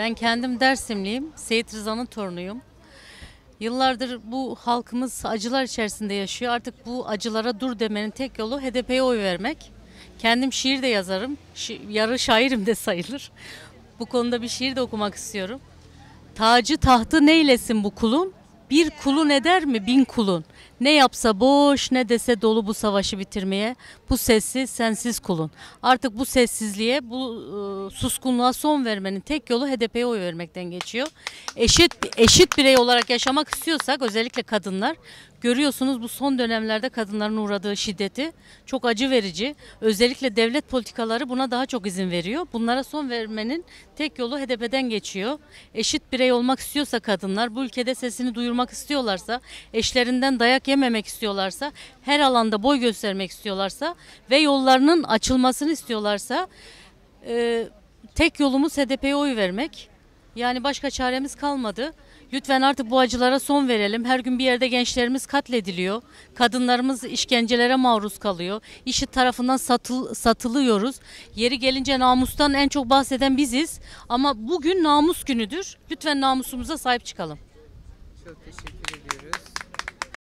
Ben kendim Dersimliyim. Seyit Rıza'nın torunuyum. Yıllardır bu halkımız acılar içerisinde yaşıyor. Artık bu acılara dur demenin tek yolu HDP'ye oy vermek. Kendim şiir de yazarım. Şi- yarı şairim de sayılır. Bu konuda bir şiir de okumak istiyorum. Tacı tahtı neylesin bu kulun? Bir kulun eder mi bin kulun? Ne yapsa boş ne dese dolu bu savaşı bitirmeye. Bu sessiz sensiz kulun. Artık bu sessizliğe bu e, suskunluğa son vermenin tek yolu HDP'ye oy vermekten geçiyor. Eşit eşit birey olarak yaşamak istiyorsak özellikle kadınlar görüyorsunuz bu son dönemlerde kadınların uğradığı şiddeti çok acı verici. Özellikle devlet politikaları buna daha çok izin veriyor. Bunlara son vermenin tek yolu HDP'den geçiyor. Eşit birey olmak istiyorsa kadınlar bu ülkede sesini duyurmak istiyorlarsa, eşlerinden dayak yememek istiyorlarsa, her alanda boy göstermek istiyorlarsa ve yollarının açılmasını istiyorlarsa e, tek yolumuz HDP'ye oy vermek. Yani başka çaremiz kalmadı. Lütfen artık bu acılara son verelim. Her gün bir yerde gençlerimiz katlediliyor. Kadınlarımız işkencelere maruz kalıyor. İşi tarafından satıl, satılıyoruz. Yeri gelince namustan en çok bahseden biziz. Ama bugün namus günüdür. Lütfen namusumuza sahip çıkalım. Çok teşekkür